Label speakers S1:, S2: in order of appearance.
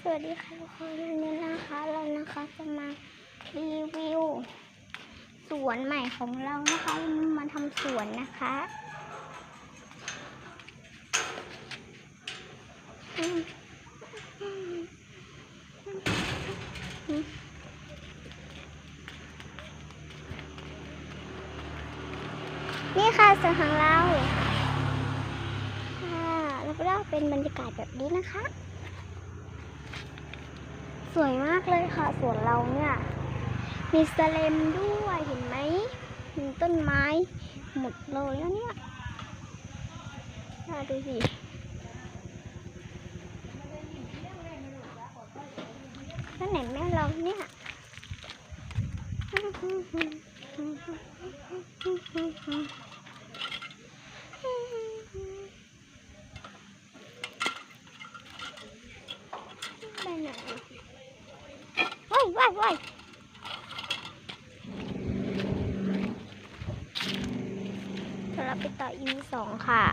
S1: สวัสดีค่ะทุกคนวันนี้นะคะเรานะคะจะมารีวิว สวนใหม่ของเรานะคะมาทำสวนนะคะนี่ค่ะสวนของเราค่ะแล้วก็เป็นบรรยากาศแบบนี้นะคะ สวยมากเลยค่ะสวนเราเนี่ย มีสเลมด้วยเห็นไหมมีต้นไม้หมดเลยแล้วเนี่ยน่าดูสินั่นไหนแม่เราเนี่ยไปไหนว้ายว้ายว้ายเราไปต่อ EP สองค่ะ